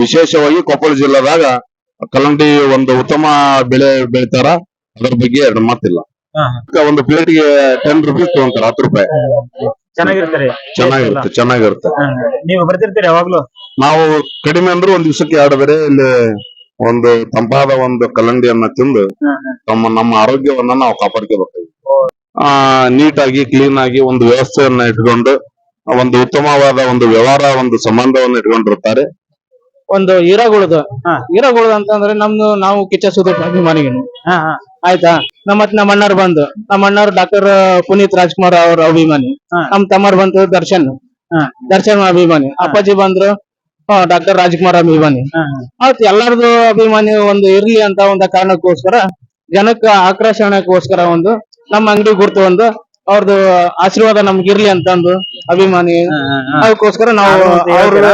ವಿಶೇಷವಾಗಿ ಕೊಪ್ಪಳ ಜಿಲ್ಲಾದಾಗ ಕಲ್ಲಂಗಡಿ ಒಂದು ಉತ್ತಮ ಬೆಳೆ ಬೆಳಿತಾರ. ಅದ್ರ ಬಗ್ಗೆ ಎರಡು ಮಾತಿಲ್ಲ. ಒಂದು ಪ್ಲೇಟ್ಗೆ ಟೆನ್ ರುಪೀಸ್ ತಗೊಂತಾರ ಹತ್ತು ರೂಪಾಯಿ. ಚೆನ್ನಾಗಿರ್ತಾರೆ ಚೆನ್ನಾಗಿರುತ್ತೆ ಚೆನ್ನಾಗಿರುತ್ತೆ. ನೀವು ಬರ್ತಿರ್ತೀರಿ ಯಾವಾಗ್ಲೂ? ನಾವು ಕಡಿಮೆ ಅಂದ್ರೆ ಒಂದ್ ದಿವಸಕ್ಕೆ ಎರಡು ಬೇರೆ ಇಲ್ಲಿ ಒಂದು ತಂಪಾದ ಒಂದು ಕಲ್ಲಂಗಡಿಯನ್ನ ತಿಂದು ನಮ್ಮ ನಮ್ಮ ಆರೋಗ್ಯವನ್ನ ನಾವು ಕಾಪಾಡ್ಕೋಬೇಕು ಆ ನೀಟಾಗಿ ಕ್ಲೀನ್ ಆಗಿ ಒಂದು ವ್ಯವಸ್ಥೆಯನ್ನ ಇಟ್ಕೊಂಡು ಒಂದು ಉತ್ತಮವಾದ ಒಂದು ವ್ಯವಹಾರ ಒಂದು ಸಂಬಂಧವನ್ನು ಇಟ್ಕೊಂಡಿರ್ತಾರೆ. ಒಂದು ಹೀರಾಗುಳದು. ಹೀರಾಗುಳದು ಅಂತಂದ್ರೆ ನಮ್ದು ನಾವು ಕಿಚ್ಚ ಸುದೀಪ್ ಅಭಿಮಾನಿಗಳು. ಹಾ ಆಯ್ತಾ? ನಮ್ಮ ನಮ್ಮ ಅಣ್ಣರ್ ಬಂದು ನಮ್ಮ ಅಣ್ಣರ್ ಡಾಕ್ಟರ್ ಪುನೀತ್ ರಾಜ್ಕುಮಾರ್ ಅವ್ರ ಅಭಿಮಾನಿ. ನಮ್ ತಮ್ಮರ್ ಬಂತು ದರ್ಶನ್. ದರ್ಶನ್ ಅಭಿಮಾನಿ. ಅಪ್ಪಾಜಿ ಬಂದ್ರು ಡಾಕ್ಟರ್ ರಾಜ್ಕುಮಾರ್ ಅಭಿಮಾನಿ. ಅವತ್ ಆಯ್ತು ಎಲ್ಲಾರ್ದು ಅಭಿಮಾನಿ ಒಂದು ಇರ್ಲಿ ಅಂತ ಒಂದು ಕಾರಣಕ್ಕೋಸ್ಕರ ಜನಕ್ಕ ಆಕರ್ಷಣೆಗೋಸ್ಕರ ಒಂದು ನಮ್ಮ ಅಂಗಡಿ ಗುರ್ತು ಒಂದು ಅವ್ರದ್ದು ಆಶೀರ್ವಾದ ನಮ್ಗೆ ಇರ್ಲಿ ಅಂತಂದು ಅಭಿಮಾನಿ. ಅದಕ್ಕೋಸ್ಕರ ನಾವು ಅವ್ರ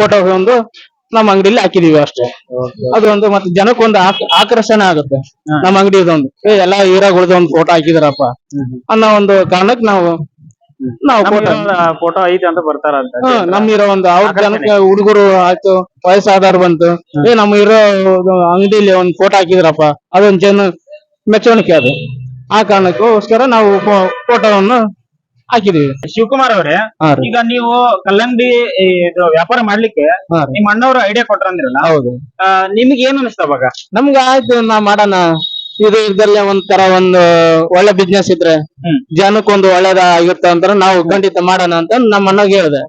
ಫೋಟೋ ಒಂದು ನಮ್ಮ ಅಂಗಡಿಲಿ ಹಾಕಿದೀವಿ ಅಷ್ಟೇ. ಅದೊಂದು ಮತ್ತೆ ಜನಕ್ಕೊಂದು ಆಕ- ಆಕರ್ಷಣೆ ಆಗುತ್ತೆ. ನಮ್ಮ ಅಂಗಡಿ ಇದೊಂದು ಏ ಎಲ್ಲಾ ಹೀರಾಗುಳ್ದು ಒಂದು ಫೋಟೋ ಹಾಕಿದಾರಪ್ಪ. ಅನ್ನೋ ಒಂದು ಕಾರಣಕ್ಕೆ ನಾವು ನಾವು ಫೋಟೋ ಐತೆ ಅಂತ ಬರ್ತಾರ ನಮ್ ಇರೋ ಒಂದು ಅವ್ರ. ಜನಕ್ಕೆ ಹುಡುಗರು ಆಯ್ತು ವಯಸ್ಸಾದವ್ರು ಬಂತು ಏ ನಮ್ಮ ಇರೋ ಅಂಗಡಿಲಿ ಒಂದ್ ಫೋಟೋ ಹಾಕಿದ್ರಪ್ಪ. ಅದೊಂದ್ ಜನ ಮೆಚ್ಚಣಿಕೆ ಅದು. ಆ ಕಾರಣಕ್ಕೋಸ್ಕರ ನಾವು ಫೋಟೋವನ್ನು ಹಾಕಿದೀವಿ ಶಿವಕುಮಾರ್ ಅವರೇ ಹಾ ರೀ. ಈಗ ನೀವು ಕಲ್ಲಂಗಡಿ ಇದು ವ್ಯಾಪಾರ ಮಾಡ್ಲಿಕ್ಕೆ ಹಾ ರೀ. ನಿಮ್ಮ ಅಣ್ಣವ್ರು ಐಡಿಯಾ ಕೊಟ್ರಂದ್ರಲ್ಲ ಹೌದು. ನಿಮ್ಗೆ ಏನ್ ಅನಿಸ್ತ ಅವಾಗ? ನಮ್ಗೆ ಆಯ್ತು ನಾ ಮಾಡೋಣ. ಇದು ಇದ್ರಲ್ಲೇ ಒಂಥರ ಒಂದು ಒಳ್ಳೆ ಬಿಸ್ನೆಸ್ ಇದ್ರೆ ಹ್ಮ್. ಜನಕ್ಕೊಂದು ಒಳ್ಳೇದ ಆಗಿರ್ತ ಅಂತ ನಾವು ಖಂಡಿತ ಮಾಡೋಣ ಅಂತ ನಮ್ಮ ಅಣ್ಣಗ್ ಹೇಳ್ದೆ.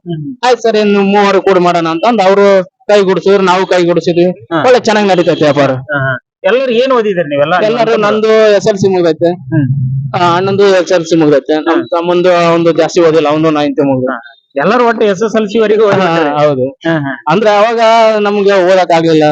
ಆಯ್ತು ಸರಿ ಇನ್ನು ಮೂವರು ಕೂಡ ಮಾಡೋಣ ಅಂತ ಅವರು ಅವ್ರು ಕೈ ಗುಡಿಸಿದ್ರು ನಾವು ಕೈ ಗುಡಿಸಿದ್ವಿ. ಹಾ. ಒಳ್ಳೆ ಚೆನ್ನಾಗಿ ನಡೀತೈತೆ ವ್ಯಾಪಾರ. ಎಲ್ಲರೂ ಏನ್ ಓದಿದ್ರಿ ನೀವೆಲ್ಲ? ಎಲ್ಲರೂ ನಂದು ಎಸ್ ಎಲ್ ಸಿ ಮುಗ್ದೈತೆ. ಅಣ್ಣಂದು ಎಸ್ ಎಲ್ ಸಿ ಮುಗ್ದೈತೆ. ನಮ್ ತಮ್ಮಂದು ಒಂದು ಜಾಸ್ತಿ ಓದಿಲ್ಲ ಅವನು ನೈನ್ತ್ ಮುಗ್ದ. ಎಲ್ಲರೂ ಒಟ್ಟು ಎಸ್ ಎಸ್ ಎಲ್ ಸಿ ವರೆಗೂ ಹೌದು. ಅಂದ್ರೆ ಅವಾಗ ನಮ್ಗೆ ಓದಕ್ ಆಗ್ಲಿಲ್ಲ.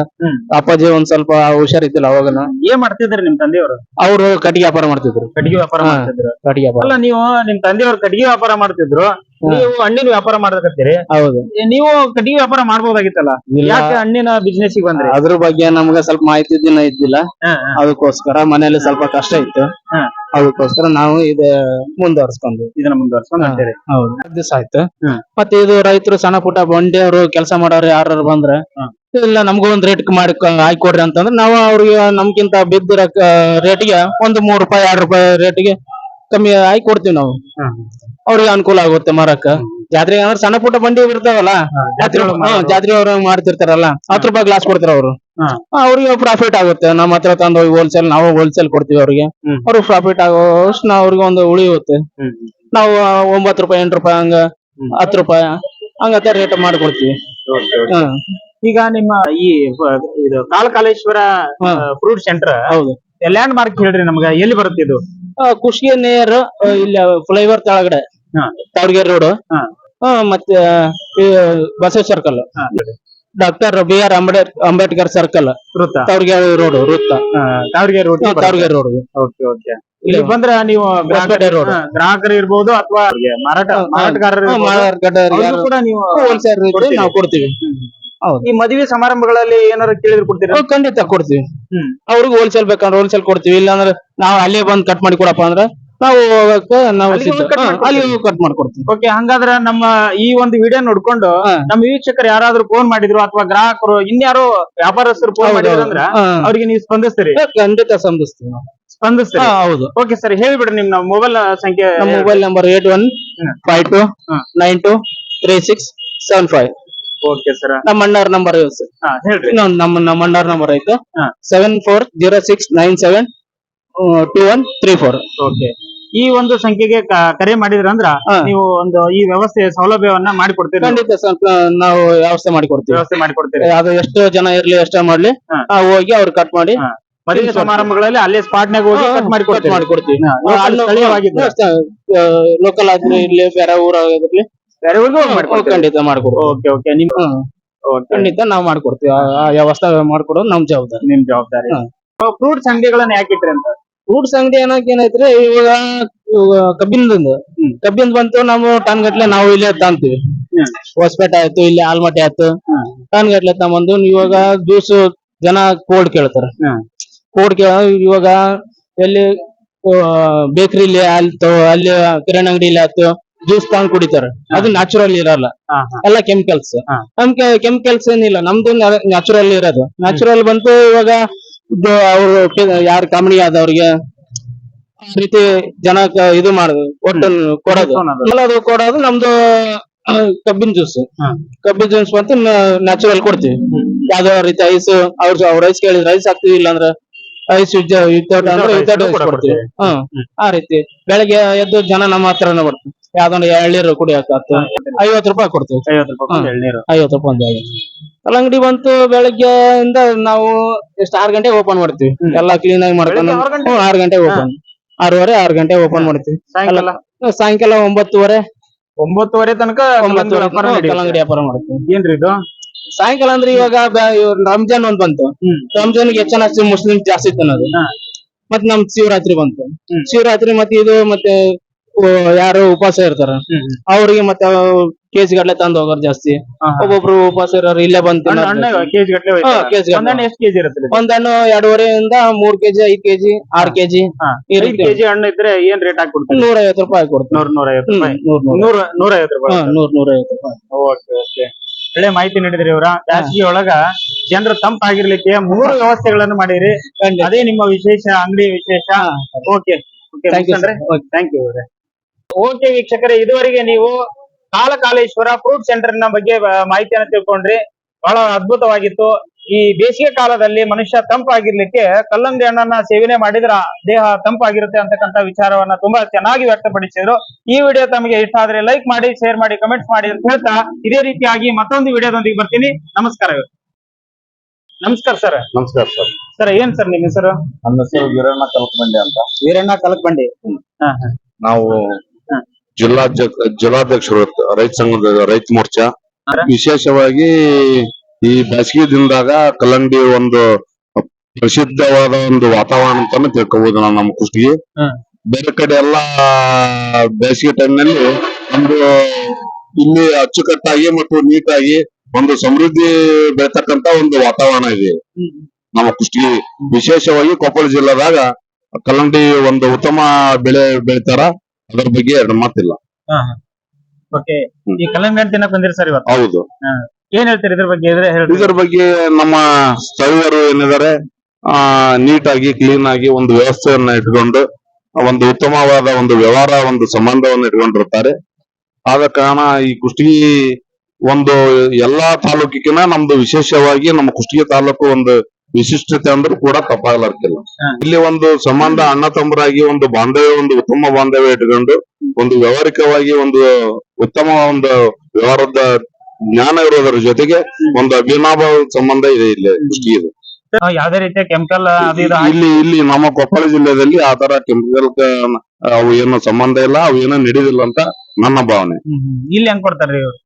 ಅಪ್ಪಾಜಿ ಒಂದ್ ಸ್ವಲ್ಪ ಹುಷಾರಿದ್ದಿಲ್ಲ ಅವಾಗ ಏನ್ ಮಾಡ್ತಿದ್ರಿ ನಿಮ್ ತಂದೆಯವರು? ಅವರು ಕಟ್ಟಿಗೆ ವ್ಯಾಪಾರ ಮಾಡ್ತಿದ್ರು. ಕಟ್ಟಿಗೆ ವ್ಯಾಪಾರ ಮಾಡ್ತಿದ್ರು. ಕಟ್ಟಿಗೆ ವ್ಯಾಪಾರ. ಅಲ್ಲ ನೀವು ನಿಮ್ ತಂದೆಯವರು ಕಟ್ಟಿಗೆ ವ್ಯಾಪಾರ ಮಾಡ್ತಿದ್ರು. ನೀವು ಹಣ್ಣಿನ ವ್ಯಾಪಾರ ಮಾಡಕತ್ತೀರಿ ಹೌದು. ನೀವು ಕಟ್ಟಿಗೆ ವ್ಯಾಪಾರ ಮಾಡ್ಬೋದಾಗಿತ್ತಲ್ಲ? ಇಲ್ಲ. ಯಾಕೆ ಹಣ್ಣಿನ ಬಿಸ್ನೆಸ್ ಬಂದ್ರಿ? ಅದ್ರ ಬಗ್ಗೆ ನಮ್ಗೆ ಸ್ವಲ್ಪ ಮಾಹಿತಿ ದಿನ ಇದ್ದಿಲ್ಲ. ಹಾ, ಅದಕ್ಕೋಸ್ಕರ ಮನೇಲಿ ಸ್ವಲ್ಪ ಕಷ್ಟ ಇತ್ತು. ಹಾ. ಅದಕ್ಕೋಸ್ಕರ ನಾವು ಇದ ಮುಂದುವರ್ಸ್ಕೊಂಡ್ವಿ ಇದನ್ನ ಮುಂದುವರ್ಸ್ಕೊಂಡು ಹಾ. ಹೌದು. ದಿವಸ ಆಯ್ತು. ಹ್ಮ್. ಮತ್ತೆ ಇದು ರೈತರು ಸಣ್ಣ ಪುಟ್ಟ ಬಂಡಿಯವರು ಕೆಲಸ ಮಾಡೋರು ಯಾರು ಬಂದ್ರೆ ಹ್ಮ್. ಇಲ್ಲ ನಮಗೂ ಒಂದ್ ರೇಟ್ ಮಾಡಿ ಹಾಕೊಡ್ರಿ ಅಂತಂದ್ರೆ ನಾವು ಅವ್ರಿಗೆ ನಮ್ಗಿಂತ ಬಿದ್ದಿರ ರೇಟ್ಗೆ ಒಂದು ಮೂರ್ ರೂಪಾಯಿ ಎರಡ್ ರೂಪಾಯಿ ರೇಟ್ಗೆ ಕಮ್ಮಿ ಹಾಕಿ ಕೊಡ್ತೀವಿ ನಾವು. ಅವ್ರಿಗೆ ಅನುಕೂಲ ಆಗುತ್ತೆ ಮಾರಕ್ಕ. ಜಾತ್ರೆ ಅಂದ್ರೆ ಸಣ್ಣ ಪುಟ್ಟ ಬಂಡಿ ಇರ್ತಾವಲ್ಲ ಜಾತ್ರೆ ಜಾತ್ರೆ ಅವ್ರ ಮಾಡ್ತಿರ್ತಾರಲ್ಲ ಹತ್ತು ರೂಪಾಯಿ ಗ್ಲಾಸ್ ಕೊಡ್ತಾರ ಅವ್ರು. ಅವ್ರಿಗೆ ಪ್ರಾಫಿಟ್ ಆಗುತ್ತೆ. ನಮ್ಮ ಹತ್ರ ತಂದು ಹೋಗಿ ಹೋಲ್ಸೇಲ್ ನಾವು ಹೋಲ್ಸೇಲ್ ಕೊಡ್ತೀವಿ ಅವ್ರಿಗೆ. ಅವ್ರಿಗೆ ಪ್ರಾಫಿಟ್ ಆಗೋಷ್ಟು ನಾವು ಅವ್ರಿಗೆ ಒಂದು ಉಳಿಯುತ್ತೆ. ನಾವು ಒಂಬತ್ ಒಂಬತ್ತು ರೂಪಾಯಿ ಎಂಟು ರೂಪಾಯಿ ಹಂಗ ಹತ್ ಹತ್ತು ರೂಪಾಯಿ ಹಂಗತ್ತ ರೇಟ್ ಮಾಡ್ಕೊಡ್ತೀವಿ. ಈಗ ನಿಮ್ಮ ಈ ಇದು ಕಾಲಕಾಲೇಶ್ವರ ಫ್ರೂಟ್ ಸೆಂಟರ್ ಹೌದು. ಲ್ಯಾಂಡ್ ಮಾರ್ಕ್ ಹೇಳ್ರಿ ನಮ್ಗೆ. ಎಲ್ಲಿ ಬರುತ್ತೆ ಇದು? ಕುಷ್ಗೆ ನೇರ್ ಇಲ್ಲ ಫ್ಲೈವರ್ ಕೆಳಗಡೆ ಹಾ. ತಾವರ್ಗೆರೆ ರೋಡ್. ಮತ್ತೆ ಈ Basava circle doctor B R Ambed Ambedkar circle ವೃತ್ತ. ತಾವರ್ಗೆರೆ ರೋಡ್ ವೃತ್ತ. Tavargere road Tavargere road. Okay okay. ಇಲ್ಲಿ. ಬಂದ್ರೆ ನೀವು ಗ್ರಾಹಕರೇ ರೋಡ್. ಗ್ರಾಹಕರು ಇರ್ಬೋದು ಅಥವಾ ಮಾರಾಟ ಮಾರಾಟಗಾರರು ಇರ್ಬೋದು. ಕೂಡ ನೀವು ಹೋಲ್ಸೇಲ್. ನಾವು ಕೊಡ್ತೀವಿ. ಈ ಮದುವೆ ಸಮಾರಂಭಗಳಲ್ಲಿ ಏನಾದ್ರು ಕೇಳಿದ್ರೆ ಕೊಡ್ತೀರಾ? ಖಂಡಿತ ಕೊಡ್ತೀವಿ. ಅವ್ರಿಗೆ ಹೋಲ್ಸೇಲ್ ಬೇಕಂದ್ರೆ ಹೋಲ್ಸೇಲ್ ಕೊಡ್ತೀವಿ. ಇಲ್ಲಾಂದ್ರೆ ನಾವು ಅಲ್ಲೇ ಬಂದು ಕಟ್ ಮಾಡಿ ಕೊಡಪ್ಪ ಅಂದ್ರೆ ನಾವು ಹೋಗಕ್ಕೆ ನಾವು ಅಲ್ಲಿಗೆ ಸಿದ್ಧ ಹೋಗಿ cut ಮಾಡ್ಕೊಡ್ತೀವಿ. ಅಲ್ಲಿ ಕಟ್ ಮಾಡ್ಕೊಡ್ತೀವಿ ಓಕೆ ಹಂಗಾದ್ರೆ ನಮ್ಮ ಈ ಒಂದು ವಿಡಿಯೋ ನೋಡ್ಕೊಂಡು ಹಾ. ನಮ್ಮ ವೀಕ್ಷಕರು ಯಾರಾದ್ರೂ ಫೋನ್ ಮಾಡಿದ್ರು ಅಥವಾ ಗ್ರಾಹಕರು ಇನ್ಯಾರೋ ವ್ಯಾಪಾರಸ್ಥರು ಫೋನ್ ಮಾಡಿದ್ರು ಅಂದ್ರೆ ಹಾ. ಅವ್ರಿಗೆ ನೀವು ಸ್ಪಂದಿಸ್ತೀರಿ ಏ, ಖಂಡಿತ ಸಂಧಿಸ್ತೀವಿ ನಾವು. ಸ್ಪಂದಿಸ್ತೀರಿ ಹೌದು ಓಕೆ ಸರ್ ಹೇಳ್ಬಿಡ್ರಿ ನಿಮ್ ಮೊಬೈಲ್ ಸಂಖ್ಯೆ ನಮ್ಮ mobile number eight one hmm. Five two hmm. Nine two three six seven five okay sir ನಮ್ಮ ಅಣ್ಣಾರ್ ನಂಬರ್ ಹೇಳ್ರಿ ಇನ್ನೊಂದು ನಮ್ಮ ನಮ್ಮ ಅಣ್ಣಾರ್ ನಂಬರ್ ಐತೆ ಹಾ. Seven four zero six nine seven two one three four okay ಈ ಒಂದು ಸಂಖ್ಯೆಗೆ ಕ- ಕರೆ ಮಾಡಿದ್ರ ಅಂದ್ರ ಹಾ. ನೀವು ಒಂದು ಈ ವ್ಯವಸ್ಥೆ ಸೌಲಭ್ಯವನ್ನ ಮಾಡಿಕೊಡ್ತೀರಿ. ಖಂಡಿತ ಸರ್ ನಾವು ವ್ಯವಸ್ಥೆ ಮಾಡಿಕೊಡ್ತೀವಿ. ವ್ಯವಸ್ಥೆ ಮಾಡಿಕೊಡ್ತೀರಿ. ಅದು ಎಷ್ಟು ಜನ ಇರ್ಲಿ ಎಷ್ಟೇ ಮಾಡ್ಲಿ ಹಾ. ನಾವು ಹೋಗಿ ಅವ್ರು ಕಟ್ ಮಾಡಿ ಹಾ. ಮದುವೆ ಸಮಾರಂಭಗಳಲ್ಲಿ ಅಲ್ಲೇ ಸ್ಪಾಟ್ನಾಗ ಹೋಗಿ ಕಟ್ ಮಾಡಿ ಕಟ್ ಕೊಡ್ತೀರಿ ಮಾಡಿ ಕೊಡ್ತೀವಿ local ಲೋಕಲ್ ಆದ್ರೆ ಇರ್ಲಿ ಬೇರೆ ಊರಾಗಿರ್ಲಿ ಬೇರೆ ಊರಿಗೂ ಹೋಗಿ ಮಾಡ್ಕೊಡ್ತೀರಿ. ಖಂಡಿತ ಮಾಡ್ಕೊಡ್ತೀವಿ. ಓಕೆ ಓಕೆ ನಿಮ್ ಹ್ಮ್. ಓಕೆ ಖಂಡಿತ ನಾವು ಮಾಡ್ಕೊಡ್ತೀವಿ. ಆ- ಆ ವ್ಯವಸ್ಥೆ ಮಾಡ್ಕೊಡೋದು ನಮ್ ಜವಾಬ್ದಾರಿ. ನಿಮ್ ಜವಾಬ್ದಾರಿ. ಹಾ. ಫ್ರೂಟ್ಸ್ ಅಂಗಡಿಗಳನ್ನ ಯಾಕೆ ಇಟ್ರಿ ಅಂತ? ಫ್ರೂಟ್ಸ್ ಅಂಗಡಿ ಅನ್ನೋಕ್ ಏನೈತ್ರಿ ಇವಾಗ ಕಬ್ಬಿನದಿಂದ. ಕಬ್ಬಿನ ಬಂತು ನಾವು ಟನ್ ಗಟ್ಲೆ ನಾವು ಇಲ್ಲೇ ತಾಂತೀವಿ. ಹೊಸಪೇಟೆ ಆಯ್ತು ಇಲ್ಲಿ ಆಲ್ಮಟ್ಟಿ ಆಯ್ತು. ಟನ್ ಗಟ್ಲೆ ತಗೊಂಬಂದು ಇವಾಗ ಜ್ಯೂಸ್ ಜನ ಕೋಡ್ ಕೇಳ್ತಾರ. ಕೋಡ್ ಕೇಳ ಇವಾಗ ಎಲ್ಲಿ ಬೇಕರಿಲಿ ಆಯ್ತು ಅಲ್ಲಿ ಕಿರಾಣಿ ಅಂಗಡಿಲಿ ಆಯ್ತು ಜ್ಯೂಸ್ ತಗೊಂಡ್ ಕುಡಿತಾರ. ಅದು ನ್ಯಾಚುರಲ್ ಇರಲ್ಲ. ಎಲ್ಲ ಕೆಮಿಕಲ್ಸ್. ನಮ್ ಕೆಮಿಕಲ್ಸ್ ಏನಿಲ್ಲ ನಮ್ದು ನ್ಯಾಚುರಲ್ ಇರೋದು. ನ್ಯಾಚುರಲ್ ಬಂತು ಇವಾಗ ಅವರು ಯಾರು ಕಾಮಿಡಿ ಆದವ್ರಿಗೆ ಆ ರೀತಿ ಜನ ಇದು ಮಾಡುದು ಒಟ್ಟು ಕೊಡೋದು. ಎಲ್ಲದು ಕೊಡೋದು ನಮ್ದು ಆ, ಕಬ್ಬಿನ ಜ್ಯೂಸ್. ಕಬ್ಬಿನ ಜ್ಯೂಸ್ ಬಂತು ನ್ಯಾಚುರಲ್ ಕೊಡ್ತೀವಿ. ಯಾವ್ದೋ ರೀತಿ ಐಸ್ ಅವ್ರ ಅವ್ರ ರೈಸ್ ಕೇಳಿದ್ರೆ ರೈಸ್ ಹಾಕ್ತಿವಿ ಇಲ್ಲ ಅಂದ್ರೆ ಐಸ್ ವಿತೌಟ್ ಅಂದ್ರೆ Without ice ಐಸ್ ಕೊಡ್ತೀವಿ. ಕೊಡ್ತೀವಿ. ಹ್ಮ್ ಆ ರೀತಿ. ಬೆಳಗ್ಗೆ ಎದ್ದು ಜನ ನಮ್ಮ ಹತ್ರನೇ ಬರ್ತೀವಿ ಯಾವ್ದೊಂದು ಎಳ್ನೀರು ಕುಡಿಯಕ್ಕೆ ಐವತ್ತು ರೂಪಾಯಿ ಕೊಡ್ತೀವಿ. ಐವತ್ತು ರೂಪಾಯಿ. ಒಂದು ಎಳ್ನೀರು. ಐವತ್ತು ರೂಪಾಯಿ ಒಂದು ಕಲ್ಲಂಗಡಿ ಬಂತು ಬೆಳಗ್ಗೆ ಇಂದ ನಾವು ಎಷ್ಟು ಆರ್ ಗಂಟೆಗೆ ಓಪನ್ ಮಾಡ್ತೀವಿ. ಎಲ್ಲಾ ಕ್ಲೀನ್ ಆಗಿ ಮಾಡ್ಕೊಂಡು ಬೆಳಗ್ಗೆ ಆರು ಗಂಟೆ? ಹ್ಮ್, ಆರು ಗಂಟೆಗೆ ಓಪನ್ ಆರೂವರೆ ಆರ್ ಗಂಟೆ ಓಪನ್ ಮಾಡ್ತೀವಿ. ಸಾಯಂಕಾಲ? ಸಾಯಂಕಾಲ ಒಂಬತ್ತುವರೆ. ಒಂಬತ್ತುವರೆ ತನಕ ಒಂಬತ್ತುವರೆ ವ್ಯಾಪಾರ ತನಕ ನಡೆಯುತ್ತೆ. ಕಲ್ಲಂಗಡಿ ವ್ಯಾಪಾರ ಮಾಡ್ತೀವಿ. ಏನ್ರಿ ಇದು? ಸಾಯಂಕಾಲ ಅಂದ್ರೆ ಇವಾಗ ಬ- ರಂಜಾನ್ ಒಂದ್ ಬಂತು. ರಂಜಾನ್ಗೆ ಹೆಚ್ಚಿನ ಮುಸ್ಲಿಂ ಜಾಸ್ತಿ ತಿನ್ನೋದು ಹಾ. ಮತ್ತೆ ನಮ್ ಶಿವರಾತ್ರಿ ಬಂತು. ಹ್ಮ್. ಶಿವರಾತ್ರಿ ಮತ್ತೆ ಇದು ಮತ್ತೆ ಓ, ಯಾರು ಉಪವಾಸ ಇರ್ತಾರ. ಹ್ಮ್. ಅವ್ರಿಗೆ ಮತ್ತೆ ಕೆಜಿ ಗಟ್ಲೆ ತಂದು ಹೋಗೋರು ಜಾಸ್ತಿ. ಒಬ್ಬೊಬ್ರು ಉಪವಾಸ ಇರೋರು ಇಲ್ಲೇ ಬಂದು ಕೆಜಿ ಗಟ್ಲೆ ಹಾ, ಎಷ್ಟು ಕೆಜಿ ಇರುತ್ತೆ? ಒಂದ್ ಹಣ್ಣು ಎರಡೂವರೆಯಿಂದ ಮೂರ್ ಕೆಜಿ ಐದ್ ಕೆಜಿ ಆರ್ ಕೆಜಿ ಹಾ. ಈ ಐದು ರೀತಿ ಕೆಜಿ ಹಣ್ಣು ಇದ್ರೆ ಏನ್ ರೇಟ್ ಹಾಕೊಡ್ತೀನಿ ನೂರ ಐವತ್ತು ರೂಪಾಯಿ ಕೊಡ್ತೀನಿ ನೂರ್ ನೂರ ಐವತ್ತು ರೂಪಾಯಿ. ನೂರ್ ನೂರ್ ನೂರ ನೂರ ಐವತ್ತು ಹಾ ರೂಪಾಯಿ ನೂರ್ ನೂರ ಐವತ್ತು ರೂಪಾಯಿ. Okay okay. ಒಳ್ಳೆ ಮಾಹಿತಿ ನೀಡಿದ್ರಿ ಇವರ. ಬ್ಯಾಸಿಗೆ ಒಳಗ ಜನರು ತಂಪಾಗಿರ್ಲಿಕ್ಕೆ ಮೂರು ವ್ಯವಸ್ಥೆಗಳನ್ನು ಮಾಡಿರಿ. ಖಂಡಿತ. ಅದೇ ನಿಮ್ಮ ವಿಶೇಷ ಅಂಗಡಿ ವಿಶೇಷ. Okay okay. Thank you okay ವೀಕ್ಷಕರೇ ಇದುವರೆಗೆ ನೀವು ಕಾಲಕಾಲೇಶ್ವರ ಫ್ರೂಟ್ ಸೆಂಟರ್ನ ಬಗ್ಗೆ ಮಾಹಿತಿಯನ್ನು ತಿಳ್ಕೊಂಡ್ರಿ. ಬಹಳ ಅದ್ಭುತವಾಗಿತ್ತು. ಈ ಬೇಸಿಗೆ ಕಾಲದಲ್ಲಿ ಮನುಷ್ಯ ತಂಪಾಗಿರ್ಲಿಕ್ಕೆ ಕಲ್ಲಂದಿ ಹಣ್ಣನ್ನ ಸೇವನೆ ಮಾಡಿದ್ರ ದೇಹ ತಂಪಾಗಿರುತ್ತೆ ಅಂತಕ್ಕಂಥ ವಿಚಾರವನ್ನ ತುಂಬಾ ಚೆನ್ನಾಗಿ ವ್ಯಕ್ತಪಡಿಸಿದ್ರು. ಈ ವಿಡಿಯೋ ತಮಗೆ ಇಷ್ಟ ಆದ್ರೆ ಲೈಕ್ ಮಾಡಿ ಶೇರ್ ಮಾಡಿ ಕಮೆಂಟ್ಸ್ ಮಾಡಿ ಅಂತ ಹೇಳ್ತಾ ಇದೇ ರೀತಿಯಾಗಿ ಮತ್ತೊಂದು ವಿಡಿಯೋದೊಂದಿಗೆ ಬರ್ತೀನಿ. ನಮಸ್ಕಾರ ನಮಸ್ಕಾರ ಸರ್. ನಮಸ್ಕಾರ ಸರ್. ಸರ್ ಏನ್ ಸರ್ ನಿಮ್ಮ ಹೆಸರು? ನನ್ನ ಹೆಸರು ವೀರಣ್ಣ ಕಲ್ಪಮಂಡಿ ಅಂತ. ವೀರಣ್ಣ ಕಲಕ್ಬಂಡಿ ನಾವು. ಜಿಲ್ಲಾಧ್ಯಕ್ಷ ಜಿಲ್ಲಾಧ್ಯಕ್ಷರು ರೈತ ಸಂಘದ ರೈತ ಮೋರ್ಚಾ. ವಿಶೇಷವಾಗಿ ಈ ಬ್ಯಾಸಗಿ ದಿನದಾಗ ಕಲ್ಲಂಗಡಿ ಒಂದು ಪ್ರಸಿದ್ಧವಾದ ಒಂದು ವಾತಾವರಣ ಅಂತಾನೆ ತಿಳ್ಕೊಬಹುದು ನಾವು ನಮ್ಮ ಕುಷ್ಟಿಗೆ. ಬೇರೆ ಕಡೆ ಎಲ್ಲಾ ಬೇಸಿಗೆ ಟೈಮ್ನಲ್ಲಿ ಒಂದು ಇಲ್ಲಿ ಅಚ್ಚುಕಟ್ಟಾಗಿ ಮತ್ತು ನೀಟಾಗಿ ಒಂದು ಸಮೃದ್ಧಿ ಬೆಳತಕ್ಕಂತ ಒಂದು ವಾತಾವರಣ ಇದೆ ನಮ್ಮ ಕುಷ್ಟಿ ವಿಶೇಷವಾಗಿ ಕೊಪ್ಪಳ ಜಿಲ್ಲಾದಾಗ ಕಲ್ಲಂಗಡಿ ಒಂದು ಉತ್ತಮ ಬೆಳೆ ಬೆಳಿತಾರ. ಅದರ ಬಗ್ಗೆ ಎರಡು ಮಾತಿಲ್ಲ. ಓಕೆ ಈ ಕಲ್ಲಂಗಡಿ ತಿನ್ನಕ್ ಬಂದಿರಿ ಸರ್ ಇವತ್ತು? ಹೌದು. ಏನ್ ಹೇಳ್ತೀರಿ ಇದ್ರ ಬಗ್ಗೆ ಇದ್ರೆ ಹೇಳ್ರಿ. ಇದರ ಬಗ್ಗೆ ನಮ್ಮ ಸ್ಥಳೀಯರು ಏನಿದ್ದಾರೆ ಆ ನೀಟಾಗಿ ಕ್ಲೀನ್ ಆಗಿ ಒಂದು ವ್ಯವಸ್ಥೆಯನ್ನ ಇಟ್ಕೊಂಡು ಒಂದು ಉತ್ತಮವಾದ ಒಂದು ವ್ಯವಹಾರ ಒಂದು ಸಂಬಂಧವನ್ನು ಇಟ್ಕೊಂಡಿರ್ತಾರೆ. ಆದ ಕಾರಣ ಈ ಕುಷ್ಟಗಿ ಒಂದು ಎಲ್ಲಾ ತಾಲೂಕಿನ ನಮ್ದು ವಿಶೇಷವಾಗಿ ನಮ್ಮ ಕುಷ್ಟಗಿ ತಾಲೂಕು ಒಂದು ವಿಶಿಷ್ಟತೆ ಅಂದ್ರೂ ಕೂಡ ತಪ್ಪಾಗಲಾರ್ತಿಲ್ಲ ಇಲ್ಲಿ ಒಂದು ಸಂಬಂಧ ಅಣ್ಣ ತಮ್ಮರಾಗಿ ಒಂದು ಬಾಂಧವ್ಯ ಒಂದು ಉತ್ತಮ ಬಾಂಧವ್ಯ ಇಟ್ಕೊಂಡು ಒಂದು ವ್ಯವಹಾರಿಕವಾಗಿ ಒಂದು ಉತ್ತಮ ಒಂದು ವ್ಯವಹಾರದ ಜ್ಞಾನ ಇರೋದ್ರ ಜೊತೆಗೆ ಒಂದು ಅಭಿನಾಭ ಸಂಬಂಧ ಇದೆ ಇಲ್ಲಿ ಕುಷ್ಟಗಿದು ಯಾವ್ದೇ ರೀತಿಯ ಕೆಮಿಕಲ್ ಇದು ಇಲ್ಲಿ ಇಲ್ಲಿ ನಮ್ಮ ಕೊಪ್ಪಳ ಜಿಲ್ಲೆಯಲ್ಲಿ ಆ ತರ ಕೆಮಿಕಲ್ ಅವು ಏನು ಸಂಬಂಧ ಇಲ್ಲ ಅವು ಏನೋ ನಡೆಯುದಿಲ್ಲ ಅಂತ ನನ್ನ ಭಾವನೆ. ಇಲ್ಲಿ ಹೆಂಗ್ ಕೊಡ್ತಾರ್ರಿ ಇವ್ರು?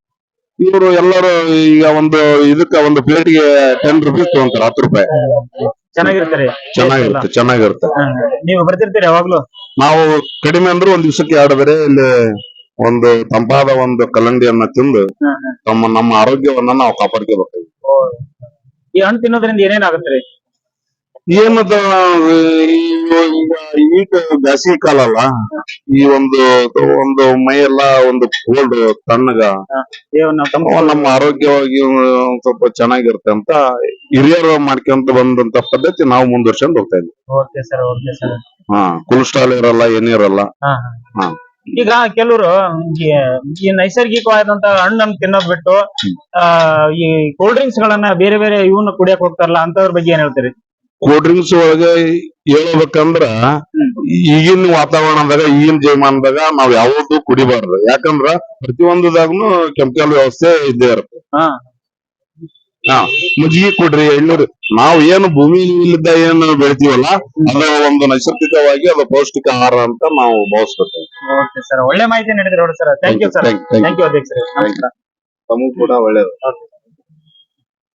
ಇವರು ಎಲ್ಲರೂ ಈಗ ಒಂದು ಇದಕ್ಕ ಒಂದು ಪ್ಲೇಟ್ಗೆ ಟೆನ್ ರುಪೀಸ್ ತಗೊಂತಾರೆ ಹತ್ತು ರೂಪಾಯಿ. ಚೆನ್ನಾಗಿರ್ತಾರೆ ಚೆನ್ನಾಗಿರುತ್ತೆ ಚೆನ್ನಾಗಿರುತ್ತೆ. ಹಾ, ನೀವು ಬರ್ತಿರ್ತೀರಿ ಯಾವಾಗ್ಲೂ? ನಾವು ಕಡಿಮೆ ಅಂದ್ರೆ ಒಂದ್ ದಿವಸಕ್ಕೆ ಎರಡು ಬೇರೆ ಇಲ್ಲಿ ಒಂದು ತಂಪಾದ ಒಂದು ಕಲಂಡಿಯನ್ನ ತಿಂದು ಹಾ. ತಮ್ಮ ನಮ್ಮ ಆರೋಗ್ಯವನ್ನ ನಾವು ಕಾಪಾಡ್ಕೋಬೇಕು ಈ ಹಣ್ಣು ತಿನ್ನೋದ್ರಿಂದ ಏನೇನ್ ಆಗುತ್ತೆ ಏನದ ಈಗ ಬ್ಯಾಸಿಗೆ ಕಾಲ ಅಲ್ಲ? ಈ ಒಂದು ಒಂದು ಮೈ ಎಲ್ಲ ಒಂದು ಕೋಲ್ಡ್ ತಣ್ಣಗ. ನಮ್ಮ ಆರೋಗ್ಯವಾಗಿ ಒಂದ್ ಸ್ವಲ್ಪ ಚೆನ್ನಾಗಿರುತ್ತೆ ಅಂತ ಹಿರಿಯರು ಮಾಡ್ಕೊಂತ ಬಂದಂತ ಪದ್ಧತಿ ನಾವು ಮುಂದುವರ್ಸ್ಕೊಂಡು ಹೋಗ್ತಾ ಇದ್ವಿ. ಓಕೆ ಸರ್ ಓಕೆ ಸರ್ ಹಾ ಕೊಲೆಸ್ಟ್ರಾಲ್ ಇರಲ್ಲ ಏನಿರಲ್ಲ ಹಾ. ಈಗ ಕೆಲವರು ಈ ನೈಸರ್ಗಿಕವಾದಂತ ಹಣ್ಣನ್ನು ತಿನ್ನೋದ್ ಬಿಟ್ಟು ಆ ಈ ಕೋಲ್ಡ್ ಡ್ರಿಂಕ್ಸ್ ಗಳನ್ನ ಬೇರೆ ಬೇರೆ ಇವನ್ನ ಕುಡಿಯಕ್ ಹೋಗ್ತಾರಲ್ಲ ಅಂತವ್ರ ಬಗ್ಗೆ ಏನ್ ಹೇಳ್ತೀರಿ? ಕೂಲ್ ಡ್ರಿಂಕ್ಸ್ ಒಳಗ ಹೇಳಬೇಕಂದ್ರ ಈಗಿನ ವಾತಾವರಣದಾಗ ಈಗಿನ ಜೀವಮಾನದಾಗ ನಾವ್ ಯಾವ್ದು ಕುಡಿಬಾರ್ದು. ಯಾಕಂದ್ರ ಪ್ರತಿಯೊಂದದಾಗ್ನು ಕೆಮಿಕಲ್ ವ್ಯವಸ್ಥೆ ಇದ್ದೇ ಇರುತ್ತೆ. ಹಾ. ಹಾ ಮಜ್ಜಿಗೆ ಕೊಡ್ರಿ ಎಳ್ಳೂರು ನಾವು ಏನು ಭೂಮಿ ಇಲ್ಲಿದ್ದ ಏನು ಬೆಳಿತೀವಲ್ಲ ಅದ ಒಂದು ನೈಸರ್ಗಿಕವಾಗಿ ಅದು ಪೌಷ್ಟಿಕ ಆಹಾರ ಅಂತ ನಾವು ಭಾವಿಸ್ಬೇಕು. ಓಕೆ ಸರ್ ಒಳ್ಳೆ ಮಾಹಿತಿ ನೀಡಿದ್ರೆ ನೋಡಿ sir. Thank you sir. Thank you ಅಧ್ಯಕ್ಷರೇ. ನಮಸ್ಕಾರ. ತಮಗೂ ಕೂಡ ಒಳ್ಳೇದು.